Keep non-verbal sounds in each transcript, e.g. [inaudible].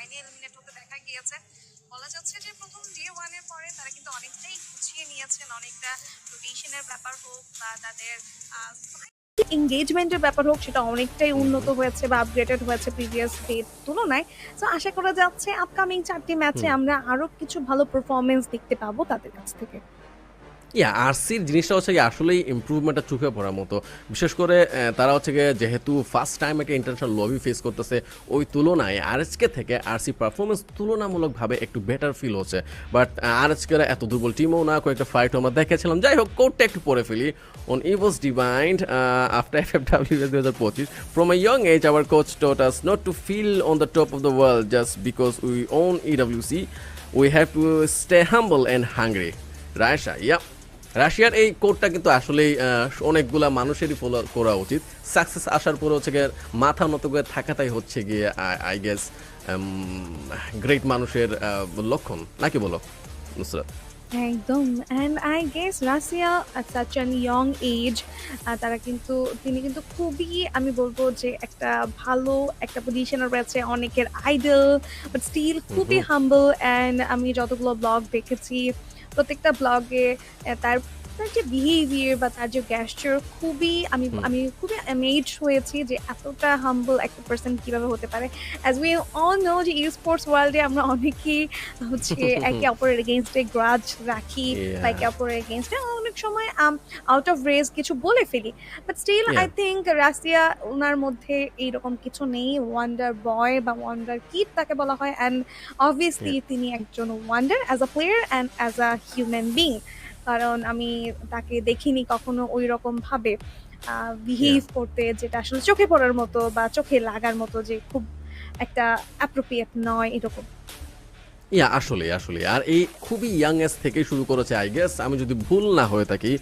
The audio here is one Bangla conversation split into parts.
লাইনে এলিমিনেট হতে দেখা গিয়েছে। বলা যাচ্ছে যে প্রথম ডে ওয়ানের পরে তারা কিন্তু অনেকটাই গুছিয়ে নিয়েছেন অনেকটা রোটেশনের ব্যাপার হোক বা তাদের এঙ্গেজমেন্টের ব্যাপার হোক সেটা অনেকটাই উন্নত হয়েছে বা আপগ্রেডেড হয়েছে প্রিভিয়াস ডের তুলনায়। তো আশা করা যাচ্ছে আপকামিং চারটি ম্যাচে আমরা আরও কিছু ভালো পারফরমেন্স দেখতে পাবো তাদের কাছ থেকে। ইয়া, আরসির জিনিসটা হচ্ছে কি আসলেই ইম্প্রুভমেন্টটা চোখে পড়ার মতো। বিশেষ করে তারা হচ্ছে গিয়ে যেহেতু ফার্স্ট টাইম একটা ইন্টারন্যাশনাল লবি ফেস করতেছে, ওই তুলনায় আরএসকে থেকে আরসি পারফরমেন্স তুলনামূলকভাবে একটু বেটার ফিল হচ্ছে। বাট আর আরএসকেরা এত দুর্বল টিমও না, কয়েকটা ফাইটও আমরা দেখেছিলাম। যাই হোক কোডটা একটু পরে ফেলি। On he was divined after F F W দু হাজার পঁচিশ from a young age our coach taught us not to feel on the top of the world just because we won see we have to stay humble and hungry Raisa yeah রাশিয়ার এই কোডটা কিন্তু আসলেই অনেকগুলা মানুষেরই ফলো করা উচিত। সাকসেস আসার পরে হচ্ছে গিয়ে মাথা নত করে থাকাটাই হচ্ছে গিয়ে আই গেস গ্রেট মানুষের লক্ষণ। নাকি বলো নুসরাত? একদম। And I guess Russia such an young age তারা কিন্তু তিনি কিন্তু খুবই আমি বলব যে একটা ভালো একটা পজিশনে রয়েছে অনেকের আইডল বাট স্টিল খুবই হাম্বল অ্যান্ড আমি যতগুলো ব্লগ দেখেছি প্রত্যেকটা ব্লগে তার তার যে বিহেভিয়ার বা তার যে গ্যাস্টার খুবই আমি আমি খুবই অ্যামেজ হয়েছি যে এতটা হাম্বল একটা পার্সন কীভাবে হতে পারে। অ্যাজ উই অল নো যে ই স্পোর্টস ওয়ার্ল্ডে আমরা অনেকেই হচ্ছে একে অপরের এগেনস্টে গ্রাজ রাখি বা একে অপরের এগেনস্টে অনেক সময় আউট অফ রেস কিছু বলে ফেলি। But still I. Think Russia ওনার মধ্যে এইরকম কিছু নেই। ওয়ান্ডার বয় বা ওয়ান্ডার কিড তাকে বলা হয়। অ্যান্ড অবভিয়াসলি তিনি একজন wonder as a player and as a human being কারণ আমি তাকে দেখিনি কখনো ওই রকমভাবে বিহেভ করতে যেটা আসলে চোখে পড়ার মতো বা চোখে লাগার মতো যে খুব একটা অ্যাপ্রোপ্রিয়েট নয় এরকম। ইয়া আসলে আসলে আর এই খুবই ইয়াং এজ থেকেই শুরু করেছে আই গেস আমি যদি ভুল না হয়ে থাকি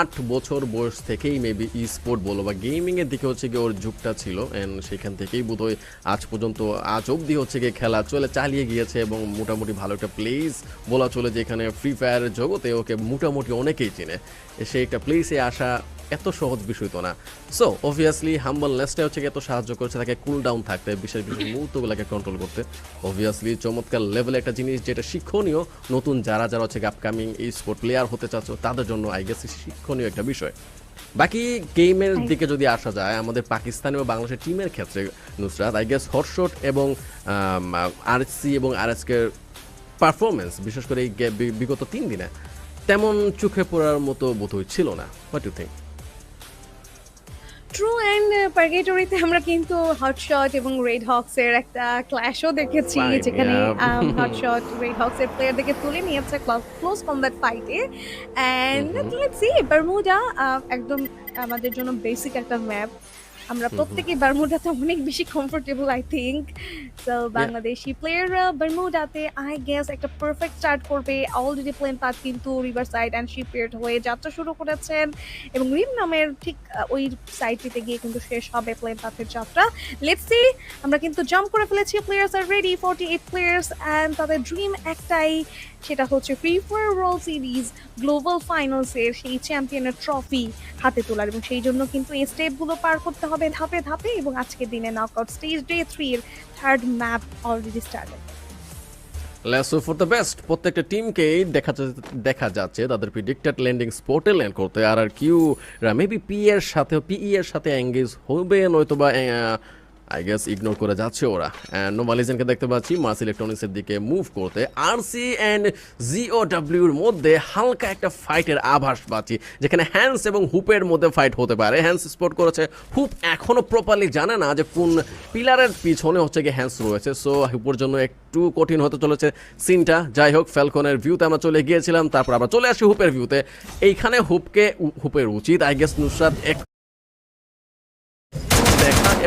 আট বছর বয়স থেকেই মেবি ই স্পোর্ট বলো বা গেমিংয়ের দিকে হচ্ছে গিয়ে ওর যুগটা ছিল। অ্যান্ড সেখান থেকেই বোধহয় আজ পর্যন্ত, আজ অবধি হচ্ছে গিয়ে খেলা চলে, চালিয়ে গিয়েছে এবং মোটামুটি ভালো একটা প্লেস বলা চলে যে এখানে ফ্রি ফায়ারের জগতে ওকে মোটামুটি অনেকেই চেনে। সে একটা প্লেসে আসা এত সহজ বিষয় তো না। সো অবভিয়াসলি হাম্বলনেসটা হচ্ছে এত সাহায্য করছে, তাকে কুল ডাউন থাকতে, বিশেষ বিশেষ মুহূর্তগুলোকে কন্ট্রোল করতে। অবভিয়াসলি চমৎকার লেভেলে একটা জিনিস যেটা শিক্ষণীয়, নতুন যারা যারা হচ্ছে আপকামিং এই স্পোর্ট প্লেয়ার হতে চাচ্ছ, তাদের জন্য আই গেস শিক্ষণীয় একটা বিষয়। বাকি গেমের দিকে যদি আসা যায়, আমাদের পাকিস্তান এবং বাংলাদেশের টিমের ক্ষেত্রে, নুসরাত আই গেস হর্ষট এবং আর সি এবং আর পারফরমেন্স বিশেষ করে এই বিগত তিন দিনে, তেমন চোখে পড়ার মতো বোধহয় ছিল না। What you think true and পার্গেটরিতে আমরা কিন্তু হটশট এবং রেড হকস এর একটা ক্ল্যাশও দেখেছি যেখানে. হটশট রেড হকস এর প্লেয়ারদেরকে তুলে নিয়েছে ক্লোজ কমব্যাট ফাইটে অ্যান্ড. লেটস সি বারমুডা একদম আমাদের জন্য বেসিক একটা ম্যাপ আমরা. প্রত্যেকেই বারমুডাতে অনেক বেশি comfortable I think so Bangladeshi প্লেয়াররা বারমুডাতে আই গেস একটা পারফেক্ট স্টার্ট করবে। অলরেডি প্লেন পাথ কিন্তু রিভার সাইড অ্যান্ড শিপইয়ার্ড হয়ে যাত্রা শুরু করেছেন। এবং রিম নামের ঠিক ওই সাইটটিতে গিয়ে কিন্তু শেষ হবে প্লেন পাথের যাত্রা। লেটস সি আমরা কিন্তু জাম্প করে ফেলেছি players are ready forty eight players and তাদের ড্রিম একটাই সেটা হচ্ছে ফায়ার ওয়ার্ল্ড সিরিজ গ্লোবাল ফাইনালসের সেই চ্যাম্পিয়নের ট্রফি হাতে তোলার। এবং সেই জন্য কিন্তু এই স্টেপগুলো পার করতে হবে ধাপে ধাপে এবং আজকের দিনে নকআউট স্টেজ ডে থ্রির third map already started let's for the best প্রত্যেকটা টিমকেই দেখা দেখা যাচ্ছে, তাদের প্রিডিক্টেড ল্যান্ডিং স্পটে ল্যান্ড করতে। R R Q maybe P এর সাথে পিই এর সাথে এঙ্গেজ হবে নয়তোবা আই গেস ইগনোর করে যাচ্ছে ওরা। অ্যান্ড নোমালিজেনকে দেখতে পাচ্ছি, মার্স ইলেকট্রনিক্সের দিকে মুভ করতে। আর সি অ্যান্ড জিও ডাব্লিউর মধ্যে হালকা একটা ফাইটের আভাস পাচ্ছি, যেখানে হ্যান্স এবং হুপের মধ্যে ফাইট হতে পারে। হ্যান্স স্পোর্ট করেছে হুপ এখনও প্রপারলি জানে না যে কোন পিলারের পিছনে হচ্ছে গিয়ে হ্যান্স রয়েছে। সো হুপের জন্য একটু কঠিন হতে চলেছে সিনটা যাই হোক ফ্যালকনের ভিউতে আমরা চলে গিয়েছিলাম, তারপর আমরা চলে আসি হুপের ভিউতে এইখানে হুপকে হুপের উচিত আই গেস নুসরাত এক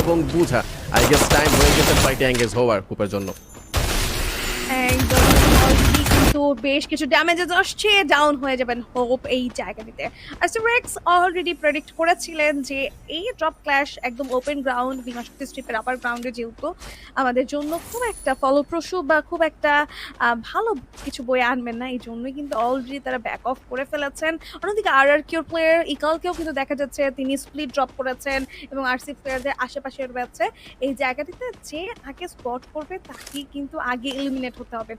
এবং বুঝা। আই গেস টাইম হয়ে গেছে ফাইট অ্যাঙ্গেজ হওয়ার হুপের জন্য। একদম কিন্তু বেশ কিছু ড্যামেজেস আসছে ডাউন হয়ে যাবেন হোপ এই জায়গাটিতে। আর রেক্স অলরেডি প্রেডিক্ট করেছিলেন যে এই ড্রপ ক্ল্যাশ একদম ওপেন গ্রাউন্ড বিমাশক্তি স্ট্রিপের আপার গ্রাউন্ডে যেহেতু আমাদের জন্য খুব একটা ফলপ্রসূ বা খুব একটা ভালো কিছু বই আনবেন না এই জন্যই কিন্তু অলরেডি তারা ব্যাক অফ করে ফেলেছেন। অন্যদিকে আর আর কিউর প্লেয়ার ইকালকেও কিন্তু দেখা যাচ্ছে তিনি স্প্লিট ড্রপ করেছেন এবং আরসি প্লেয়ারদের আশেপাশে রয়েছে। এই জায়গাটিতে যে আগে স্পট করবে তাকেই কিন্তু আগে এলিমিনেট হতে হবে।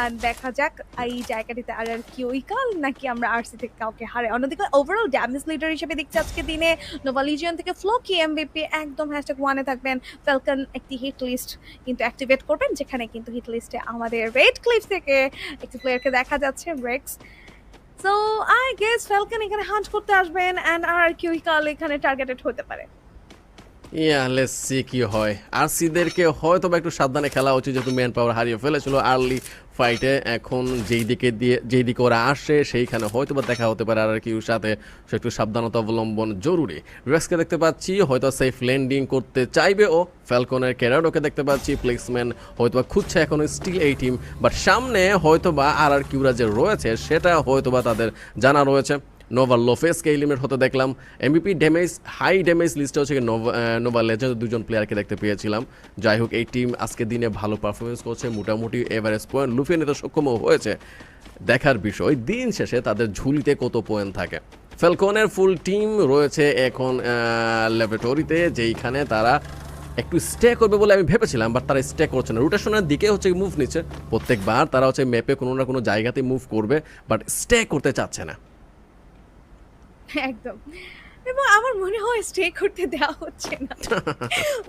আর দেখা যাক এই জায়গাটিতে আর আর কি ইকাল নাকি আমরা আরসি থেকে কাউকে হারে অন্যদিকে ওভারঅল ড্যামেজ লিডার হিসেবে দেখছি আজকে দিনে নোভালিজিয়ান থেকে ফ্লোকি এমবিপি একদম হ্যাশট্যাগ ওয়ানে থাকবেন। ফ্যালকন একটি হিট লিস্ট কিন্তু অ্যাক্টিভেট করবেন, যেখানে কিন্তু হিট লিস্টে আমাদের রেড ক্লিফ থেকে একটি প্লেয়ারকে দেখা যাচ্ছে Rex so I guess Falcon এখানে হান্ট করতে আসবেন অ্যান্ড আর কিউ ইকাল এখানে টার্গেটেড হতে পারে। ইয়া লেটস সি কি হয়। আর সিদেরকে হয়তো একটু সাবধানে খেলা উচিত যেহেতু ম্যান পাওয়ার হারিয়ে ফেলেছিল। আর্লি ফাইটে এখন যেই দিকে দিয়ে, যেই দিকে ওরা আসে, সেইখানে হয়তো বা দেখা হতে পারে আর কিউর সাথে। সে একটু সাবধানতা অবলম্বন জরুরি। রেক্সকে দেখতে পাচ্ছি, হয়তো সেফ ল্যান্ডিং করতে চাইবে ও। ফ্যালকনের ক্যারাডোকে দেখতে পাচ্ছি প্লেসম্যান হয়তোবা খুঁজছে এখন স্টিল এই টিম বাট সামনে হয়তোবা আর আর কিউরা যে রয়েছে, সেটা হয়তোবা তাদের জানা রয়েছে। নোভা লোফেসকে এলিমিনেট হতে দেখলাম। এমবিপি ড্যামেজ হাই ড্যামেজ লিস্টে হচ্ছে নোভা নোভা লেজেন্ড দুজন প্লেয়ারকে দেখতে পেয়েছিলাম। যাই হোক, এই টিম আজকে দিনে ভালো পারফরমেন্স করছে, মোটামুটি এভারেজ পয়েন্ট লুফিয়ে নিতে সক্ষমও হয়েছে। দেখার বিষয়, দিন শেষে তাদের ঝুলিতে কত পয়েন্ট থাকে? ফেলকনের ফুল টিম রয়েছে এখন ল্যাবরেটরিতে যেইখানে তারা একটু স্টে করবে বলে আমি ভেবেছিলাম বাট তারা স্টে করছে না। রোটেশনের দিকে হচ্ছে মুভ নিচ্ছে। প্রত্যেকবার তারা হচ্ছে ম্যাপে কোনো না কোনো জায়গাতে মুভ করবে বাট স্টে করতে চাচ্ছে না। একদম। এবং আমার মনে হয় স্টে করতে দেওয়া হচ্ছে না।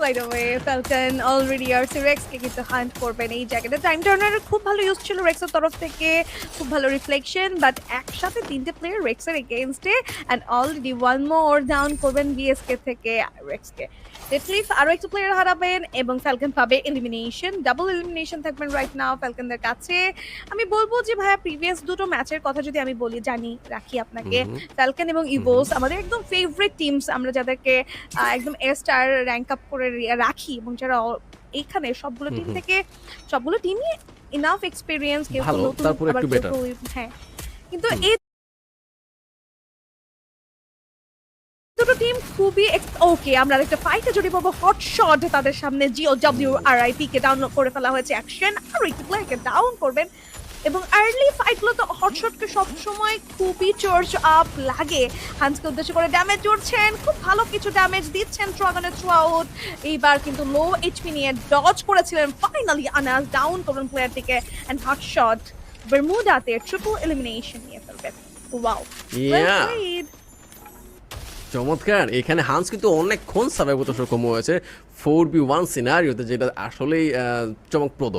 By the way Falcon already আর রেক্সকে কিন্তু হান্ট করবেন এই জায়গাটা টাইম টার্নারের খুব ভালো ইউজ ছিল রেক্সের তরফ থেকে খুব ভালো রিফ্লেকশন বাট একসাথে তিনটে প্লেয়ার রেক্সের এগেনস্টে and already one more down করবেন বিএসকে থেকে রেক্সকে ডেটলিফ আরও একটা প্লেয়ার হারাবেন এবং ফ্যালকন পাবে এলিমিনেশন ডাবল এলিমিনেশন থাকবেন রাইট নাও ফ্যালকনদের কাছে। আমি বলব যে ভাইয়া প্রিভিয়াস দুটো ম্যাচের কথা যদি আমি বলি জানি রাখি আপনাকে। ফ্যালকন এবং ইভোস আমাদের একদম ফেভারিট টিমস আমরা যাদেরকে একদম এ স্টার র্যাঙ্ক আপ করে রাখি এবং যারা এইখানে সবগুলো টিম। থেকে সবগুলো টিমই ইনাফ এক্সপিরিয়েন্স কেউ নতুন আবার কেউ হ্যাঁ। কিন্তু এই দুটো টিম খুবই ওকে আমরা একটা ফাইটে যদি পাবো হট শট তাদের সামনে Jio W R I K down করে ফেলা হয়েছে। অ্যাকশন আর একটু ডাউন করবেন। এবং আর্লি ফাইটগুলো তো হটশটকে সবসময় খুবই চার্জ আপ লাগে। হান্সকে উদ্দেশ্য করে ড্যামেজ জুড়ছেন খুব ভালো কিছু ড্যামেজ দিচ্ছেন ড্রাগনের থ্রু আউট এইবার কিন্তু লো এইচপি নিয়ে ডজ করেছিলেন ফাইনালি আনাস ডাউন করবেন প্লেয়ারটিকে অ্যান্ড হটশট বারমুডাতে ট্রিপল এলিমিনেশন নিয়ে ফেলবেন ওয়াও চমৎকার এখানে হান্স কিন্তু অনেকক্ষণ সার্ভাইভ করতে সক্ষম হয়েছে ফোর বি ওয়ান সিনারিওতে যেটা আসলেই চমকপ্রদ।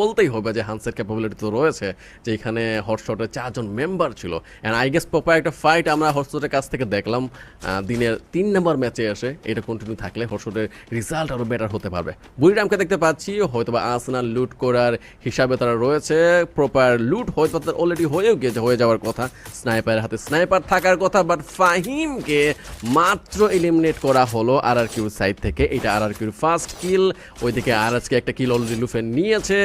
বলতেই হবে যে হান্সের ক্যাপাবিলিটি তো রয়েছে, যে এখানে হটশটের চারজন মেম্বার ছিল। অ্যান্ড আই গেস প্রপার একটা ফাইট আমরা হটশটের কাছ থেকে দেখলাম দিনের তিন নম্বর ম্যাচে এসে এটা কন্টিনিউ থাকলে হটশটের রেজাল্ট আরও বেটার হতে পারবে। বুড়িরামকে দেখতে পাচ্ছি হয়তো বা আসনাল লুট করার হিসাবে তারা রয়েছে। প্রপার লুট হয়তো তাদের অলরেডি হয়েও গিয়েছে, হয়ে যাওয়ার কথা। স্নাইপারের হাতে স্নাইপার থাকার কথা বাট ফাহিমকে মাত্র এলিমিনেট করা হলো আর আর কিউর সাইড থেকে। এটা আর আর কিউর ফার্স্ট কিল ওইদিকে আর আজকে একটা কিল অলরেডি লুফে নিয়েছে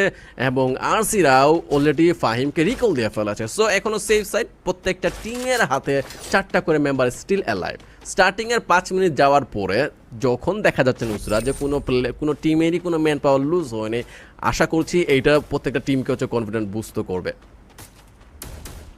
এবং আরসিরাও অলরেডি ফাহিমকে রিকল দিয়ে ফেলেছে। সো এখনও সেফ সাইড প্রত্যেকটা টিমের হাতে চারটা করে মেম্বার স্টিল অ্যালাইভ স্টার্টিং এর পাঁচ মিনিট যাওয়ার পরে যখন দেখা যাচ্ছে নুসরা যে কোনো প্লে কোনো টিমেরই কোনো ম্যান পাওয়ার লুজ হয়নি, আশা করছি এইটা প্রত্যেকটা টিমকে হচ্ছে কনফিডেন্ট বুস্ট করবে।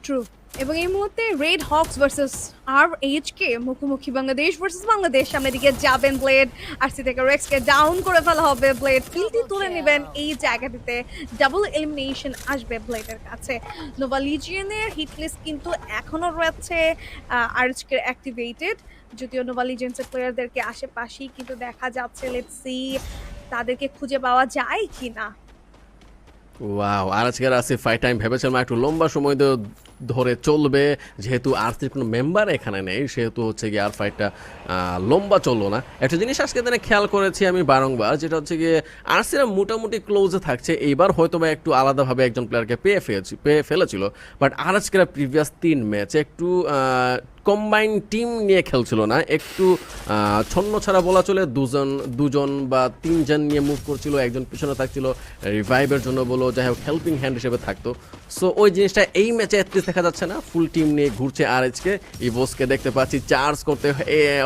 ট্রু এবং এই মুহূর্তে Red Hawks versus R H K মুখোমুখি বাংলাদেশ ভার্সেস বাংলাদেশ। সামনের দিকে যাবেন ব্লেড আর সি থেকে রেক্সকে ডাউন করে ফেলা হবে ব্লেড ফিল্ডটি তুলে নেবেন এই জায়গাটিতে। ডাবল এলিমিনেশন আসবে ব্লেডের কাছে। নোভা লিজিয়নের হিট লিস্ট কিন্তু এখনও রয়েছে আরএইচকে অ্যাক্টিভেটেড যদিও নোভা লিজিয়ন্সের প্লেয়ারদেরকে আশেপাশেই কিন্তু দেখা যাচ্ছে। লেটস সি তাদেরকে খুঁজে পাওয়া যায় কি না ওয়াও আর আজকের আসে ফাইট টাইম ভেবেছিলাম একটু লম্বা সময় ধরে চলবে। যেহেতু আরসির কোনো মেম্বার এখানে নেই, সেহেতু হচ্ছে গিয়ে আর ফাইটটা লম্বা চলল না। একটা জিনিস আজকে দিনে খেয়াল করেছি আমি বারংবার, যেটা হচ্ছে গিয়ে আরসিরা মোটামুটি ক্লোজে থাকছে। এইবার হয়তো বা একটু আলাদাভাবে একজন প্লেয়ারকে পেয়ে ফেলেছি, পেয়ে ফেলেছিল। বাট আজকের প্রিভিয়াস তিন ম্যাচে একটু কম্বাইন টিম নিয়ে খেলছিল না। একটু ছন্ন ছাড়া বলা চলে, দুজন দুজন বা তিনজন নিয়ে মুভ করছিল, একজন পিছনে থাকছিল রিভাইভের জন্য বলো, যাই হোক হেল্পিং হ্যান্ড হিসেবে থাকতো। সো ওই জিনিসটা এই ম্যাচে অ্যাটলিস্ট দেখা যাচ্ছে না। ফুল টিম নিয়ে ঘুরছে আর এইচকে ইভোসকে দেখতে পাচ্ছি চার্জ করতে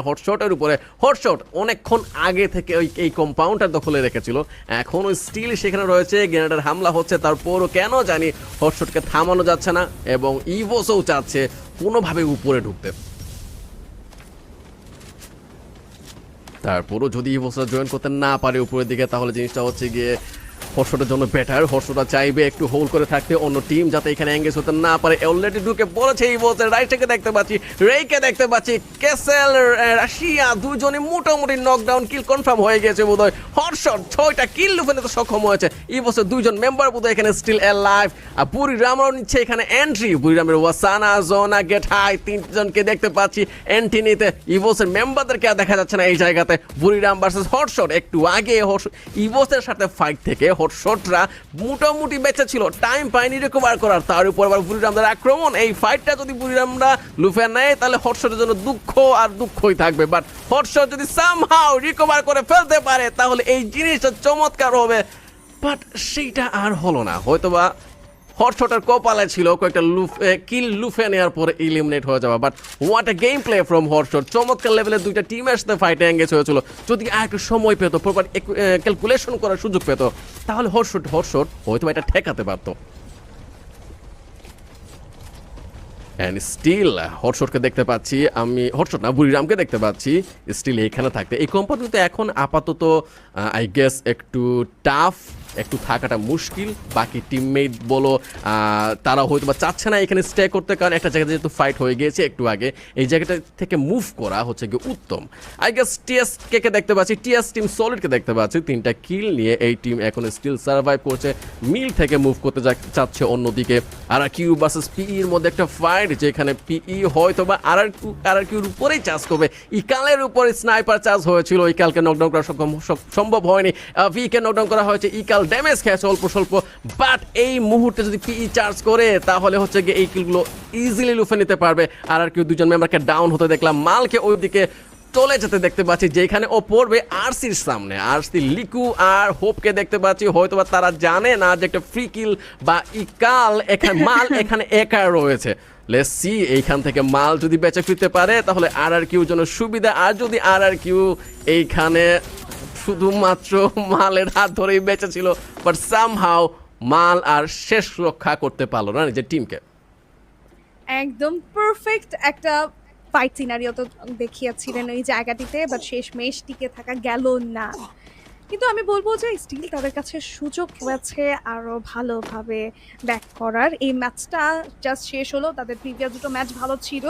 হটশটের উপরে। হটশট অনেকক্ষণ আগে থেকে ওই, এই কম্পাউন্ডার দখলে রেখেছিল। এখন ওই স্টিল সেখানে রয়েছে গ্রেনেডের হামলা হচ্ছে, তারপরও কেন জানি হটশটকে থামানো যাচ্ছে না, এবং ইভোসও চাচ্ছে কোনোভাবে উপরে ঢুকতে তারপরও যদি ইভোসরা জয়েন করতে না পারে উপরের দিকে, তাহলে জিনিসটা হচ্ছে গিয়ে হর্ষটার জন্য বেটার হর্ষটা চাইবে একটু হোল্ড করে থাকতে অন্য টিম যাতে এখানে এঙ্গেজ হতে না পারে। অলরেডি ঢুকে পড়েছে এই বলতে রাইটকে দেখতে পাচ্ছি রেইকে দেখতে পাচ্ছি কেসেল রাশিয়া দুজনে মোটামুটি নকডাউন কিল কনফার্ম হয়ে গেছে বোধহয়। হর্ষট ছয়টা কিল লুফে নিতে সক্ষম হয়েছে। এই বছর দুইজন মেম্বার বোধহয় এখানে স্টিল এ লাইভ আর বুড়িরামরাও নিচ্ছে এখানে এন্ট্রি বুড়িরামের ওয়াসানা জোনা গেট হাই তিনজনকে দেখতে পাচ্ছি এন্ট্রি নিতে। ইভোসের মেম্বারদেরকে আর দেখা যাচ্ছে না এই জায়গাতে। বুড়িরাম ভার্সেস হটশট একটু আগে হর্ষ ইভোসের সাথে ফাইট থেকে হটশটরা মোটামুটি বেঁচে ছিল। টাইম পায়নি রিকভার করার। তার উপর আবার বুড়িরামদের আক্রমণ। এই ফাইটটা যদি বুড়িরামরা লুফে নেয়, তাহলে হটশটের জন্য দুঃখ আর দুঃখই থাকবে। বাট হটশট যদি সামহাও রিকভার করে ফেলতে পারে, তাহলে এই জিনিসটা চমৎকার হবে। বাট সেইটা আর হলো না। হয়তোবা হটশটের কপালে ছিল কয়েকটা লুফে, কিল লুফে নেওয়ার পরে ইলিমিনেট হয়ে যাওয়া। But what a game play from Hotshot. চমৎকার লেভেলের দুইটা টিমের সাথে ফাইটে এঙ্গেজ হয়েছিল। যদি আর একটু সময় পেতো প্রপার ক্যালকুলেশন করার সুযোগ পেত, তাহলে হটশট হটশট হয়তো এটা ঠেকাতে পারতো। অ্যান্ড স্টিল হটশটকে দেখতে পাচ্ছি আমি হটশট না বুড়িরামকে দেখতে পাচ্ছি স্টিল এখানে থাকতে। এই কোম্পানিতে এখন আপাতত আই গেস একটু টাফ একটু থাকাটা মুশকিল। বাকি টিমমেট বলো তারা হয়তো বা চাচ্ছে না এখানে স্টে করতে, কারণ একটা জায়গায় যেহেতু ফাইট হয়ে গিয়েছে একটু আগে, এই জায়গাটা থেকে মুভ করা হচ্ছে গিয়ে উত্তম। আই গেস টিএস কে দেখতে পাচ্ছি টিএস টিম সলিডকে দেখতে পাচ্ছি, তিনটা কিল নিয়ে এই টিম এখন স্টিল সার্ভাইভ করছে। মিল থেকে মুভ করতে যা- চাচ্ছে অন্যদিকে। আর কিউ ভার্সেস পিইর মধ্যে একটা ফাইট যেখানে পিই হয়তো বা আর আর কিউর উপরেই চাষ করবে। ইকালের উপরে স্নাইপার চার্জ হয়েছিল, ইকালকে নকডাউন করা সম্ভব হয়নি। ভিকে নকডাউন করা হয়েছে, ইকাল ড্যামেজ খেয়েছে অল্প স্বল্প। বাট এই মুহূর্তে যদি পিই চার্জ করে, তাহলে হচ্ছে গিয়ে এই কিলগুলো ইজিলি লুফে নিতে পারবে। আর আর কিউ দুজন মেম্বারকে ডাউন হতে দেখলাম। মালকে ওইদিকে চলে যেতে দেখতে পাচ্ছি, যেখানে ও পড়বে আরসির সামনে। আরসি লিকু আর হোপকে দেখতে পাচ্ছি। হয়তো তারা জানে না যে একটা ফ্রি কিল বা ইকাল এখানে, মাল এখানে একা রয়েছে। লেটস সি এইখান থেকে মাল যদি বেঁচে ফিরতে পারে, তাহলে আর আর কিউ জন্য সুবিধা। আর যদি আর আর কিউ এইখানে শুধুমাত্র মালের হাত ধরেই বেঁচে ছিল বাট সামহাও মাল আর শেষ রক্ষা করতে পারল না নিজের টিমকে একদম পারফেক্ট একটা ফাইট সিনারিও তো দেখিয়েছিলেন ওই জায়গাটিতে বাট শেষ মেশ টিকে থাকা গেল না। কিন্তু আমি বলব যে স্টিল তাদের কাছে সুযোগ রয়েছে আরও ভালোভাবে ব্যাক করার। এই ম্যাচটা জাস্ট শেষ হলো তাদের প্রিভিয়াস দুটো ম্যাচ ভালো ছিল।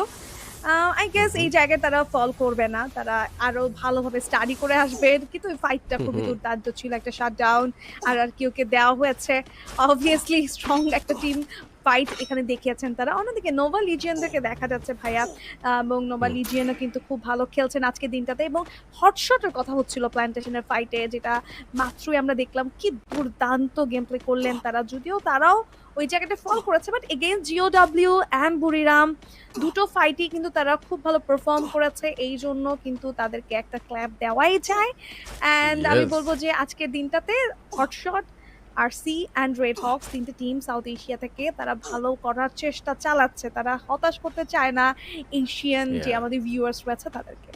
আই গেস এই জায়গায় তারা ফল করবে না তারা আরও ভালোভাবে স্টাডি করে আসবে। কিন্তু ফাইটটা খুবই। দুর্দান্ত ছিল একটা শাট ডাউন আর আর কেউকে দেওয়া হয়েছে। অবভিয়াসলি স্ট্রং একটা টিম ফাইট এখানে দেখিয়েছেন তারা। অন্যদিকে নোভা লিজিয়ানদেরকে দেখা যাচ্ছে ভাইয়া এবং নোভা লিজিয়ানও কিন্তু খুব ভালো খেলছেন আজকে দিনটাতে এবং হটশটের কথা হচ্ছিল প্ল্যান্টেশনের ফাইটে যেটা মাত্রই আমরা দেখলাম কি দুর্দান্ত গেম প্লে করলেন তারা। যদিও তারাও ওই জায়গাটা ফল করেছে but again Geo W and Buriram দুটো ফাইটই কিন্তু তারা খুব ভালো পারফর্ম করেছে এই জন্য কিন্তু তাদেরকে একটা ক্ল্যাপ দেওয়াই যায়। অ্যান্ড আমি বলব যে আজকের দিনটাতে Hotshot R C and Red Hawks তিনটে টিম সাউথ এশিয়া থেকে তারা ভালো করার চেষ্টা চালাচ্ছে। তারা হতাশ করতে চায় না। এশিয়ান যে আমাদের ভিউয়ার্স রয়েছে তাদেরকে।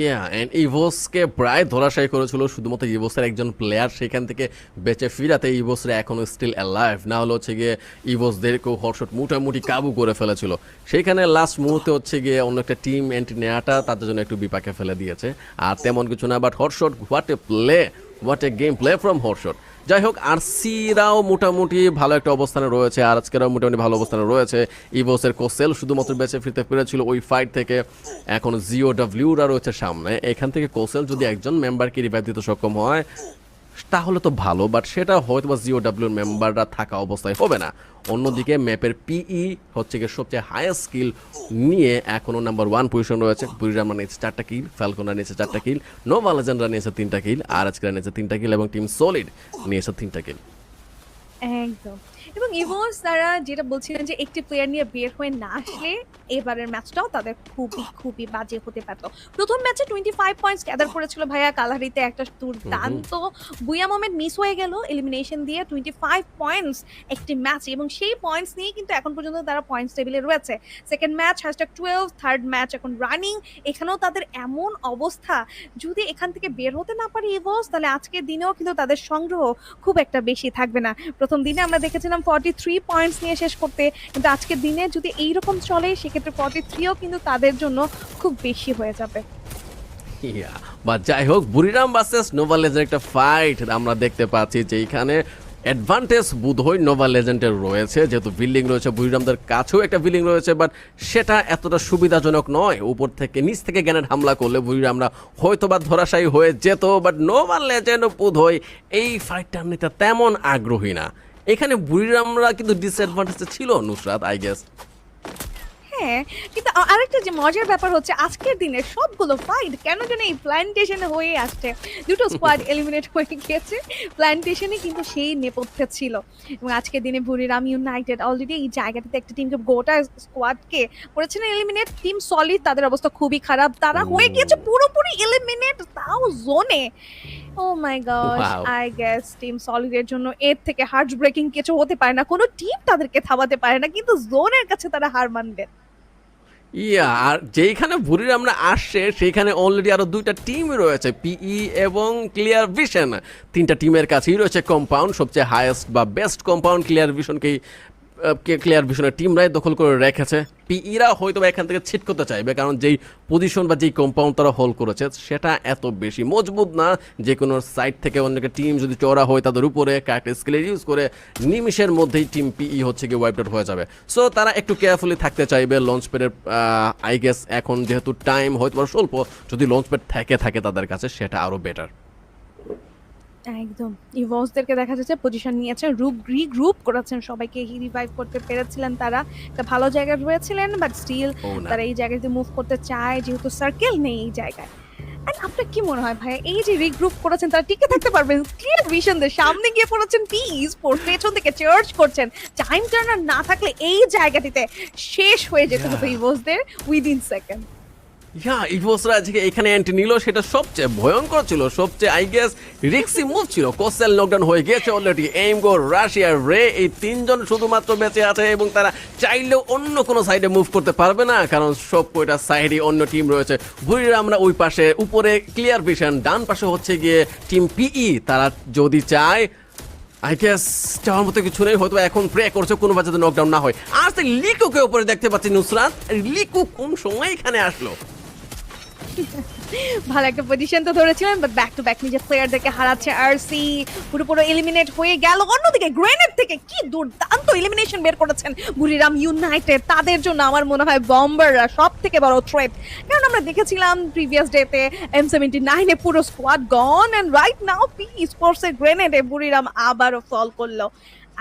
ইয়া অ্যান্ড ইভোসকে প্রায় ধরাশায়ী করেছিল। শুধুমাত্র ইভোসের একজন প্লেয়ার সেখান থেকে বেঁচে ফিরাতে ইভোসরা এখনও স্টিল অ্যালাইভ না হলে হচ্ছে গিয়ে ইভোসদেরকেও হর্ষট মোটামুটি কাবু করে ফেলেছিল। সেইখানে লাস্ট মুহূর্তে হচ্ছে গিয়ে অন্য একটা টিম এন্ট্রি নেওয়াটা তাদের জন্য একটু বিপাকে ফেলে দিয়েছে। আর তেমন কিছু না but Hotshot what a play what a game play from Hotshot যাই হোক আরসিরাও মোটামুটি ভালো একটা অবস্থানে রয়েছে, আর আজকেরাও মোটামুটি ভালো অবস্থানে রয়েছে। ইভোসের কোসেল শুধুমাত্র বেঁচে ফিরতে পেরেছিল ওই ফাইট থেকে, এখন জিও ডাব্লিউরা রয়েছে সামনে। এখান থেকে কোসেল যদি একজন মেম্বারকে রিভাইভ দিতে সক্ষম হয় তাহলে তো ভালো বাট সেটা হয়তো বা জিও ডাব্লিউর মেম্বাররা থাকা অবস্থায় হবে না। অন্যদিকে ম্যাপের পিই হচ্ছে গিয়ে সবচেয়ে হায়েস্ট স্কিল নিয়ে এখনও নাম্বার ওয়ান পজিশন রয়েছে। বুড়িরামরা নিয়েছে চারটা কিল ফ্যালকনরা নিয়েছে চারটা কিল নোভা লেজেন্ডরা নিয়েছে তিনটা কিল আর আজকেরা নিয়েছে তিনটা কিল এবং টিম সলিড নিয়েছে তিনটা কিল একদম। এবং ইভোস তারা যেটা বলছিলেন যে একটি প্লেয়ার নিয়ে বের হয়ে না আসলে এবারের ম্যাচটাও তাদের খুবই খুবই বাজে হতে পারতো। প্রথম ম্যাচে টোয়েন্টি ফাইভ পয়েন্টস গ্যাদার করেছিল ভাইয়া কালারিতে একটা দুর্দান্ত বুয়া মোমেন্ট মিস হয়ে গেল। এলিমিনেশন দিয়ে টোয়েন্টি ফাইভ পয়েন্টস একটি ম্যাচ এবং সেই পয়েন্টস নিয়ে কিন্তু এখন পর্যন্ত তারা পয়েন্টস টেবিলে রয়েছে। Second match hashtag twelve third match এখন রানিং এখানেও তাদের এমন অবস্থা যদি এখান থেকে বের হতে না পারে ইভোস তাহলে আজকের দিনেও কিন্তু তাদের সংগ্রহ খুব একটা বেশি থাকবে না। প্রথম দিনে আমরা দেখেছিলাম ফর্টি থ্রি পয়েন্টস নিয়ে শেষ করতে। কিন্তু আজকের দিনে যদি এইরকম চলে, সেক্ষেত্রে ফর্টি থ্রিও কিন্তু তাদের জন্য খুব বেশি হয়ে যাবে। বা যাই হোক, বুড়িরাম ভার্সেস নোভা লেজেন্ড একটা ফাইট আমরা দেখতে পাচ্ছি যে অ্যাডভান্টেজ বোধহয় লেজেন্ডের রয়েছে। যেহেতু বিল্ডিং রয়েছে, বুড়িরামদের কাছেও একটা বিল্ডিং রয়েছে বাট সেটা এতটা সুবিধাজনক নয়। উপর থেকে, নিচ থেকে গ্যানেট হামলা করলে বুড়িরামরা হয়তো বা ধরাশায়ী হয়ে যেত বাট নোভা লেজেন্ড বোধহয় এই ফাইটটা নিতে তেমন আগ্রহী না। এখানে বুড়িরামরা কিন্তু ডিসঅ্যাডভান্টেজে ছিল নুসরাত আই গেস হ্যাঁ কিন্তু আরেকটা যে মজার ব্যাপার হচ্ছে আজকের দিনে সবগুলো ফাইট কেন যেন এই প্ল্যান্টেশনে হয়ে আসছে। দুটো স্কোয়াড এলিমিনেট [laughs] হয়ে গিয়েছে প্ল্যান্টেশনে কিন্তু সেই নেপথ্যে ছিল। এবং আজকের দিনে বুড়িরাম ইউনাইটেড অলরেডি এই জায়গাটাতে একটা টিমকে গোটা স্কোয়াডকে করেছেন এলিমিনেট টিম সলিড তাদের অবস্থা খুবই খারাপ। তারা হয়ে গিয়েছে পুরোপুরি এলিমিনেট তাও জোনে ও my god I guess team সলিডের জন্য এর থেকে হার্ট ব্রেকিং কিছু হতে পারে না। কোনো টিম তাদেরকে থামাতে পারে না কিন্তু জোনের কাছে তারা হার মানবে। ইয়া আর যেইখানে ভুরির আমরা আসছে সেইখানে অলরেডি আরও দুইটা টিম রয়েছে পিই এবং ক্লিয়ার ভিশন তিনটা টিমের কাছেই রয়েছে কম্পাউন্ড সবচেয়ে হাইয়েস্ট বা বেস্ট কম্পাউন্ড ক্লিয়ার ভিশনকেই ক্লিয়ার ভিশনের টিমরাই দখল করে রেখেছে। পিইরা হয়তো এখান থেকে ছিট করতে চাইবে, কারণ যেই পজিশন বা যেই কম্পাউন্ড তারা হোল্ড করেছে, সেটা এত বেশি মজবুত না, যে কোনো সাইড থেকে অনেক টিম যদি চড়া হয় তাদের উপরে কারেক্ট স্কেলের ইউজ করে, নিমিষের মধ্যেই টিম পিই হচ্ছে গিয়ে ওয়াইপ আউট হয়ে যাবে। সো তারা একটু কেয়ারফুলি থাকতে চাইবে লঞ্চ প্যাডের আই গেস এখন যেহেতু টাইম হয়তো স্বল্প, যদি লঞ্চ প্যাড থেকে থাকে তাদের কাছে, সেটা আরও বেটার একদম। ইভসদেরকে দেখা যাচ্ছে পজিশন নিয়েছেন রুপ রিগ্রুপ করেছেন সবাইকে রিভাইভ করতে পেরেছিলেন তারা। একটা ভালো জায়গায় রয়েছিলেন বাট স্টিল তারা এই জায়গাতে মুভ করতে চায় যেহেতু সার্কেল নেই এই জায়গায়। আপনার কি মনে হয় ভাই এই যে রিগ্রুপ করেছেন তারা টিকে থাকতে পারবেন? ক্লিয়ার ভিশন দিয়ে সামনে গিয়ে পড়েছেন পিস পেছন থেকে চার্জ করছেন। টাইম টার্নার না থাকলে এই জায়গাটিতে শেষ হয়ে যেতে হতো. ইভসদের উইদিন সেকেন্ড ইয়া ইভোসরা আজকে এখানে অ্যান্টি নিল, সেটা সবচেয়ে ভয়ঙ্কর ছিল, সবচেয়ে আই গেস রিক্সি মুভ ছিল। কোসেল নকডাউন হয়ে গিয়েছে অলরেডি এইম গো রাশিয়া, রে, এই তিনজন শুধুমাত্র বেঁচে আছে এবং তারা চাইলেও অন্য কোনো সাইডে মুভ করতে পারবে না, কারণ সব কয়টা সাইডে অন্য টিম রয়েছে। ঘুরিয়ে আমরা ওই পাশে, উপরে ক্লিয়ার ভিশন ডান পাশে হচ্ছে গিয়ে টিম পিই তারা যদি চায় আই গেস চাওয়ার মতো কিছু নেই, হয়তো এখন প্রে করছে, কোনো বাচ্চাতে নকডাউন না হয়। আর সেই লিকুকে উপরে দেখতে পাচ্ছি নুসরাত লিকু কোন সময় এখানে আসলো? ভালো একটা পজিশন তো ধরেছিলেন বাট ব্যাক টু ব্যাক নিজের প্লেয়ারদেরকে হারাচ্ছে আরসি পুরোপুরো এলিমিনেট হয়ে গেল। অন্যদিকে গ্রেনেড থেকে কি দুর্দান্ত এলিমিনেশন বের করেছেন বুড়িরাম ইউনাইটেড তাদের জন্য আমার মনে হয় বম্বাররা সব থেকে বড় থ্রেট কারণ আমরা দেখেছিলাম প্রিভিয়াস ডেতে এম সেভেন্টি নাইনে পুরো squad gone and right now P স্পোর্টসের গ্রেনেডে বুড়িরাম আবারও ফল করল।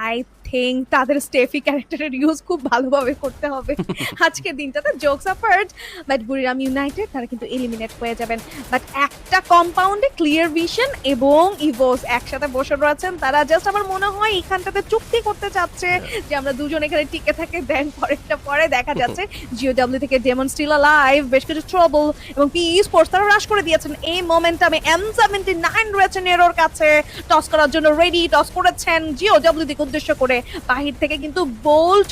আই থিঙ্ক তাদের স্টেফি ক্যারেক্টারের ইউজ খুব ভালোভাবে করতে হবে। [laughs] আজকের দিনটাতে jokes apart but Buriram United তারা কিন্তু এলিমিনেট হয়ে যাবেন। বাট একটা কম্পাউন্ডে ক্লিয়ার ভিশন এবং ইভোস একসাথে বসে রয়েছেন। তারা জাস্ট আমার মনে হয় এইখানটাতে চুক্তি করতে চাচ্ছে যে আমরা দুজন এখানে টিকে থাকে দেন পরেরটা পরে দেখা যাচ্ছে জিও ডাব্লিউ থেকে ডেমন স্টিল লাইভ বেশ কিছু ট্রাবল এবং পি স্পোর্টস তারা হ্রাস করে দিয়েছেন। এই মোমেন্টামে এম সেভেন্টি নাইন রয়েছেন এরোর কাছে। টস করার জন্য রেডি টস করেছেন জিও ডাব্লিউ দিকে উদ্দেশ্য করে। বাহির থেকে কিন্তু বোল্ট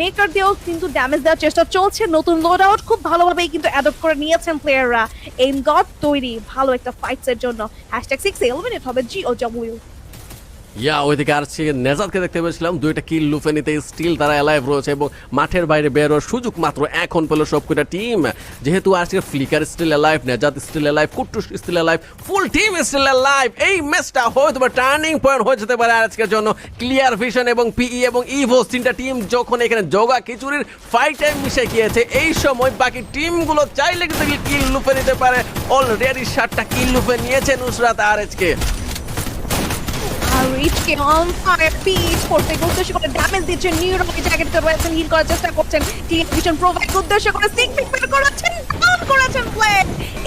মেকার দিয়েও কিন্তু ড্যামেজ দেওয়ার চেষ্টা চলছে। নতুন লোড আউট খুব ভালোভাবেই কিন্তু অ্যাডপ্ট করে নিয়েছেন প্লেয়াররা এইম গড তৈরি, ভালো একটা ফাইটসের জন্য। হ্যাশট্যাগ সিক্স এলিমিনেট হবে জি ও ডব্লিউ ইয়া ওইদিকে আর নেজাদকে দেখতে পেয়েছিলাম। দুইটা কিল লুফে নিতে স্টিল তারা অ্যালাইভ রয়েছে এবং মাঠের বাইরে বেরোর সুযোগ মাত্র এখন পেল সবকটা টিম যেহেতু আজকে Flicker still alive Nejad still alive কুট্টুস still alive full team still alive এই ম্যাচটা হয়তো বা টার্নিং পয়েন্ট হয়ে যেতে পারে আজকের জন্য। ক্লিয়ার ভিশন এবং পিই এবং ইভোস তিনটা টিম যখন এখানে জগা খিচুড়ির ফাইটে মিশে গিয়েছে, এই সময় বাকি টিমগুলো চাইলে কিন্তু কিল লুফে নিতে পারে। অলরেডি সাতটা কিল লুফে নিয়েছে নুসরাত আর আজকে আর রিচ আজকে অন ফায়ার পিচ করতে উদ্দেশ্য করে ড্যামেজ দিচ্ছেন নিউরো জায়গাটাতে রয়েছেন হিল করার চেষ্টা করছেন। ক্লিন ভিশন প্রোভাইড উদ্দেশ্য করে সিক পিক বের করাচ্ছেন ডাউন করেছেন প্লে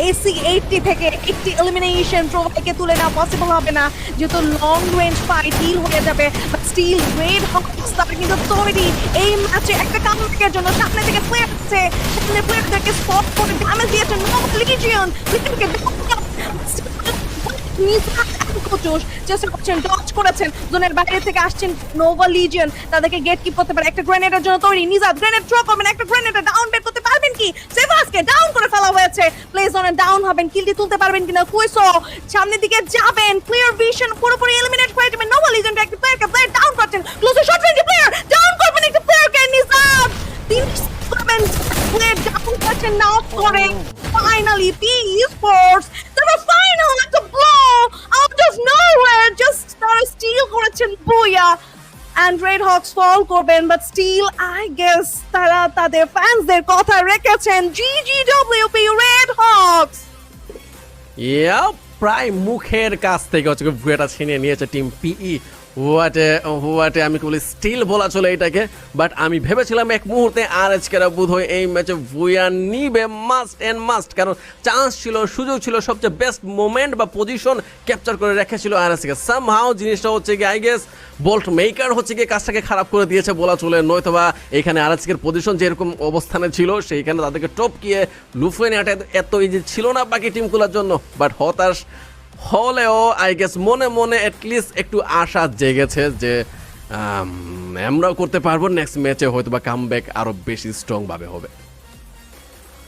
এসি এইটটি থেকে একটি এলিমিনেশন প্রোভাইডকে তুলে নেওয়া পসিবল হবে না। যেহেতু লং রেঞ্জ ফাইট হিল হয়ে যাবে স্টিল রেড হকস তারা কিন্তু তৈরি। এই ম্যাচে একটা কামব্যাকের জন্য সামনে থেকে প্লেয়ার আছে সামনে প্লেয়ারদেরকে স্পট করে ড্যামেজ দিয়েছেন নর্থ লিজিয়ন প্লেয়ারকে কোচোস চেষ্টা করছেন ডচ করেছেন। জোনের বাইরে থেকে আসছেন নোভা লিজিয়ন তাদেরকে গেট কিপ করতে পারে। একটা গ্রেনেডের জন্য তৈরি। নিজাদ গ্রেনেড থ্রো করবেন একটা গ্রেনেড ডাউন বের করতে পারবেন কি? সেভাসকে ডাউন করে ফেলা হয়েছে। প্লে জোনে ডাউন হবেন। কিলটি তুলতে পারবেন কিনা? কুইসো সামনের দিকে যাবেন। ক্লিয়ার ভিশন পুরোপুরি এলিমিনেট করে দেবেন। নোভা লিজিয়ন একটা প্লেয়ারকে প্লেয়ার ডাউন করছেন। Close shot range player down করবেন একটা প্লেয়ারকে নিজাদ তিন প্লেয়ার ডাউন করছেন নাও করে finally. P Esports তারা and Red ফল করবেন বাট স্টিল আই গেস তারা তাদের ফ্যান্সদের কথা রেখেছেন G G W P Red Hawks! Yeah প্রায় মুখের কাছ থেকে হচ্ছে ভুয়াটা ছিনিয়ে নিয়েছে টিম পিই হোয়াটে হোয়াটে, আমি বলি স্টিল বলা চলে এটাকে বাট আমি ভেবেছিলাম এক মুহূর্তে আর আজকেরা বোধ হয়, এই ম্যাচে ভুয়া নিবে মাস্ট অ্যান্ড মাস্ট কারণ চান্স ছিল, সুযোগ ছিল, সবচেয়ে বেস্ট মোমেন্ট বা পজিশন ক্যাপচার করে রেখেছিল আর আজকে। সামহাও জিনিসটা হচ্ছে কি আই গেস বোল্ট মেকার হচ্ছে গিয়ে কাজটাকে খারাপ করে দিয়েছে বলা চলে, নয়তোবা এখানে আর আজকের পজিশন যেরকম অবস্থানে ছিল, সেইখানে তাদেরকে টপ গিয়ে লুফে নেওয়াটা এত ইজি ছিল না বাকি টিমগুলোর জন্য বাট হতাশ হলেও আই গেস মনে মনে অ্যাটলিস্ট একটু আশা জেগেছে যে আম, আমরাও করতে পারব। নেক্সট ম্যাচে হয়তো বা কাম ব্যাক আরও বেশি স্ট্রংভাবে হবে।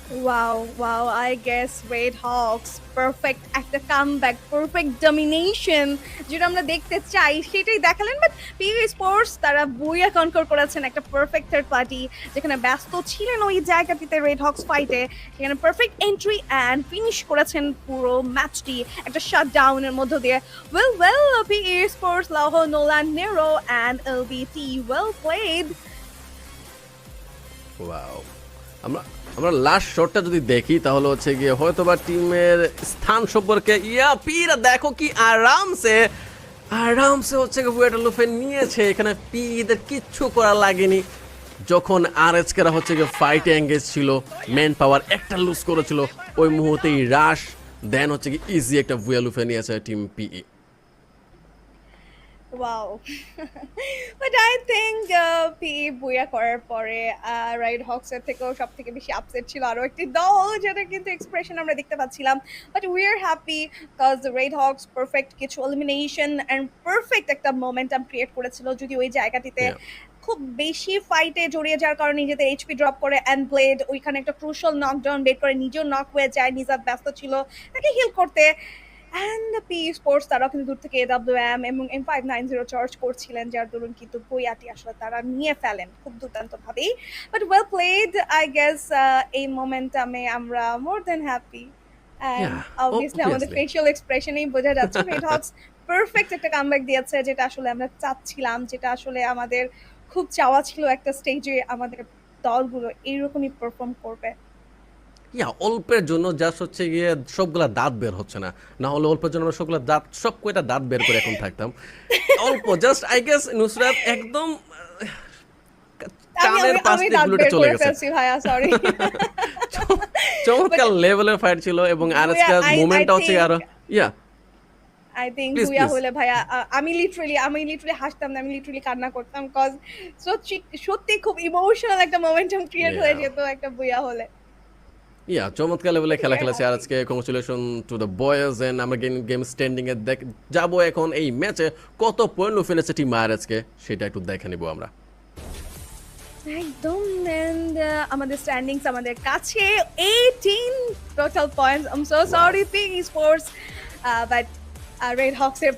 Wow, wow, I guess Red Hawks perfect একটা কামব্যাক পারফেক্ট ডমিনেশন যেটা আমরা দেখতে চাই সেটাই দেখালেন বাট পিভি স্পোর্টস তারা বুইয়া কনকর করেছেন একটা পারফেক্ট থার্ড পার্টি যেখানে ব্যস্ত ছিলেন ওই জায়গাটিতে রেড হক্স ফাইটে সেখানে পারফেক্ট এন্ট্রি অ্যান্ড ফিনিশ করেছেন পুরো ম্যাচটি একটা শাট ডাউনের মধ্য দিয়ে। Well well PV sports Lahore Nolan Nero and LBT well played wow আমরা আমরা লাস্ট শটটা যদি দেখি, তাহলে হচ্ছে গিয়ে হয়তো বা টিমের স্থান সম্পর্কে, ইয়া পিরা, দেখো কি আরামসে আরামসে হচ্ছে বুয়েটা লুফে নিয়েছে। এখানে পিদের কিচ্ছু করা লাগেনি। যখন আর এসকেরা হচ্ছে গিয়ে ফাইটে এঙ্গেজ ছিল ম্যান পাওয়ার একটা লুজ করেছিল, ওই মুহূর্তেই রাশ দেন হচ্ছে কি ইজি একটা বুয়া লুফে নিয়েছে team PE wow but I think P booyah করার পরে রাইড হক্সের থেকেও সব থেকে বেশি আপসেট ছিল আরও একটি দল যেটা কিন্তু এক্সপ্রেশন আমরা দেখতে পাচ্ছিলাম। But we are happy because Red Hawks perfect কিছু এলিমিনেশন অ্যান্ড পারফেক্ট একটা মোমেন্টাম ক্রিয়েট করেছিল যদি ওই জায়গাটিতে. খুব বেশি ফাইটে জড়িয়ে যাওয়ার কারণে নিজেদের এইচপি ড্রপ করে অ্যান্ড ব্লেড ওইখানে একটা ক্রুশাল নকডাউন বের করে নিজেও নক হয়ে যায় নিজাদ ব্যস্ত ছিল তাকে হিল করতে। অ্যান্ড পি স্পোর্টস তারাও কিন্তু দূর থেকে এডাব্লিউ এম এবং M five nine zero charge করছিলেন যার দরুন কিন্তু বইয়াটি আসলে তারা নিয়ে ফেলেন খুব দুর্দান্তভাবেই। But well played I guess এই মোমেন্টামে আমরা মোর দেন হ্যাপি অবভিয়াসলি আমাদের. ফেশিয়াল এক্সপ্রেশনেই বোঝা যাচ্ছে রেড হক্স পারফেক্ট একটা কামব্যাক দিয়েছে যেটা আসলে আমরা চাচ্ছিলাম যেটা আসলে আমাদের খুব চাওয়া ছিল একটা স্টেজে আমাদের দলগুলো এইরকমই পারফর্ম করবে। ইয়া অল্পের জন্য জাস্ট হচ্ছে গিয়ে সবগুলা দাঁত বের হচ্ছে না। না হলে অল্পের জন্য আমরা সবগুলা দাঁত সব কয়টা দাঁত বের করে এখন থাকতাম। অল্প জাস্ট আই গেস নুসরাত একদম কানের পাশ দিয়ে দাঁত চলে গেছে। ভাইয়া সরি [laughs] চমৎকার লেভেলের ফাইট ছিল এবং আর I মোমেন্টটা হচ্ছে আরও ইয়া আই Please, ভুয়া হলে ভাইয়া আমি লিটারালি আমি লিটারালি হাসতাম না আমি লিটারালি কান্না করতাম কজ সত্যি সত্যি খুব ইমোশনাল একটা মোমেন্টাম ক্রিয়েট হয়ে যেত একটা ভুয়া হলে। ইয়া চমৎকার লেভেলে খেলা খেলেছে। আর আজকে congratulation to the boys and আমরা গেম গেম স্ট্যান্ডিং এ দেখ যাব এখন এই ম্যাচে কত পয়েন্ট ফেলেছে টিম আজকে? সেটা একটু দেখে নিব আমরা। একদম আমাদের স্ট্যান্ডিংস আমাদের কাছে। 18 total points I am so sorry ping sports but Red Hawks এর